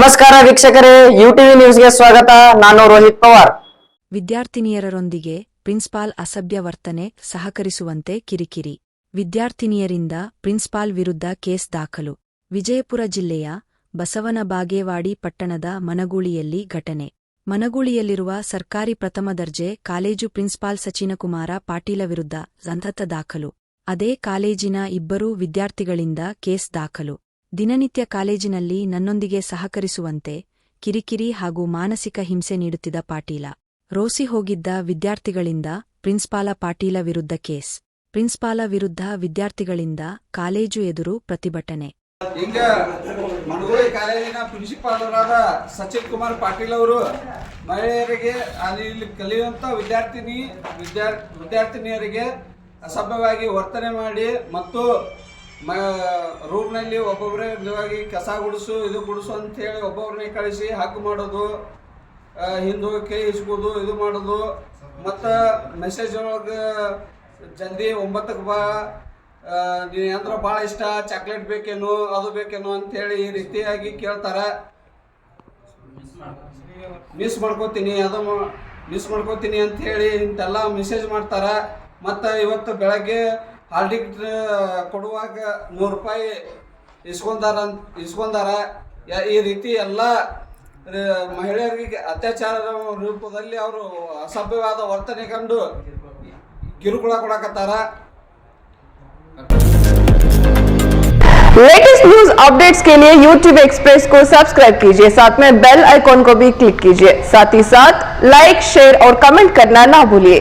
ನಮಸ್ಕಾರ ವೀಕ್ಷಕರೇ you TV ನ್ಯೂಸ್ಗೆ ಸ್ವಾಗತ. ನಾನು ರೋಹಿತ್ ಪವಾರ್. ವಿದ್ಯಾರ್ಥಿನಿಯರರೊಂದಿಗೆ ಪ್ರಿನ್ಸಿಪಾಲ್ ಅಸಭ್ಯ ವರ್ತನೆ ಸಹಕರಿಸುವಂತೆ ಕಿರಿಕಿರಿ. ವಿದ್ಯಾರ್ಥಿನಿಯರಿಂದ ಪ್ರಿನ್ಸ್ಪಾಲ್ ವಿರುದ್ಧ ಕೇಸ್ ದಾಖಲು. ವಿಜಯಪುರ ಜಿಲ್ಲೆಯ ಬಸವನ ಬಾಗೇವಾಡಿ ಪಟ್ಟಣದ ಮನಗೂಳಿಯಲ್ಲಿ ಘಟನೆ. ಮನಗೂಳಿಯಲ್ಲಿರುವ ಸರ್ಕಾರಿ ಪ್ರಥಮ ದರ್ಜೆ ಕಾಲೇಜು ಪ್ರಿನ್ಸ್ಪಾಲ್ ಸಚಿನಕುಮಾರ ಪಾಟೀಲ ವಿರುದ್ಧ ಸಂತತ ದಾಖಲು. ಅದೇ ಕಾಲೇಜಿನ ಇಬ್ಬರೂ ವಿದ್ಯಾರ್ಥಿಗಳಿಂದ ಕೇಸ್ ದಾಖಲು. ದಿನನಿತ್ಯ ಕಾಲೇಜಿನಲ್ಲಿ ನನ್ನೊಂದಿಗೆ ಸಹಕರಿಸುವಂತೆ ಕಿರಿಕಿರಿ ಹಾಗೂ ಮಾನಸಿಕ ಹಿಂಸೆ ನೀಡುತ್ತಿದ್ದ ಪಾಟೀಲ. ರೋಸಿ ಹೋಗಿದ್ದ ವಿದ್ಯಾರ್ಥಿಗಳಿಂದ ಪ್ರಿನ್ಸ್ಪಾಲ ಪಾಟೀಲ ವಿರುದ್ಧ ಕೇಸ್. ಪ್ರಿನ್ಸ್ಪಾಲ ವಿರುದ್ಧ ವಿದ್ಯಾರ್ಥಿಗಳಿಂದ ಕಾಲೇಜು ಎದುರು ಪ್ರತಿಭಟನೆ. ಈಗ ಮನಗೋಳಿ ಕಾಲೇಜಿನ ಪ್ರಿನ್ಸಿಪಾಲರಾದ ಸಚಿನ್ ಕುಮಾರ್ ಪಾಟೀಲ್ ಅವರು ಮಹಿಳೆಯರಿಗೆ ಅಲ್ಲಿ ಇಲ್ಲಿ ಕಲಿಯುವಂಥ ವಿದ್ಯಾರ್ಥಿನಿ ವಿದ್ಯಾರ್ಥಿನಿಯರಿಗೆ ಅಸಭ್ಯವಾಗಿ ವರ್ತನೆ ಮಾಡಿ ಮತ್ತು ಮ, ರೂಮ್ನಲ್ಲಿ ಒಬ್ಬೊಬ್ಬರೇ ನಿಜವಾಗಿ ಕಸ ಗುಡಿಸು, ಇದು ಗುಡಿಸು ಅಂತೇಳಿ ಒಬ್ಬೊಬ್ಬರನ್ನೇ ಕಳಿಸಿ ಹಾಕು ಮಾಡೋದು ಹಿಂದು ಕೈ ಇಸ್ಕೋದು ಇದು ಮಾಡೋದು. ಮತ್ತು ಮೆಸೇಜ್ ಒಳಗೆ ಜಲ್ದಿ ಒಂಬತ್ತಕ್ಕೆ ಬಾ ನೀನು ಅಂದ್ರೆ ಭಾಳ ಇಷ್ಟ ಚಾಕ್ಲೇಟ್ ಬೇಕೇನು, ಅದು ಬೇಕೇನು ಅಂತೇಳಿ ಈ ರೀತಿಯಾಗಿ ಕೇಳ್ತಾರೆ. ಮಿಸ್ ಮಾಡ್ಕೋತೀನಿ, ಅದು ಮಿಸ್ ಮಾಡ್ಕೋತೀನಿ ಅಂತ ಹೇಳಿ ಇಂತೆಲ್ಲ ಮೆಸೇಜ್ ಮಾಡ್ತಾರೆ. ಮತ್ತು ಇವತ್ತು ಬೆಳಗ್ಗೆ ಹಾಲ್ ಟಿಕೆಟ್ ಕೊಡುವಾಗ ನೂರು ರೂಪಾಯಿ ಇಸ್ಕೊಂಡಾರ ಅಂತ ಇಸ್ಕೊಂಡಾರ ಯ- ಈ ರೀತಿ ಎಲ್ಲ ಆ, ಮಹಿಳೆಯರಿಗೆ ಅತ್ಯಾಚಾರ ರೂಪದಲ್ಲಿ ಅವರು ಅಸಭ್ಯವಾದ ವರ್ತನೆ ಕಂಡು ಕಿರುಕುಳ ಕೊಡಕತ್ತಾರ लेटेस्ट न्यूज अपडेट्स के लिए YouTube एक्सप्रेस को सब्सक्राइब कीजिए साथ में बेल आइकॉन को भी क्लिक कीजिए साथ ही साथ लाइक शेयर और कमेंट करना ना भूलिए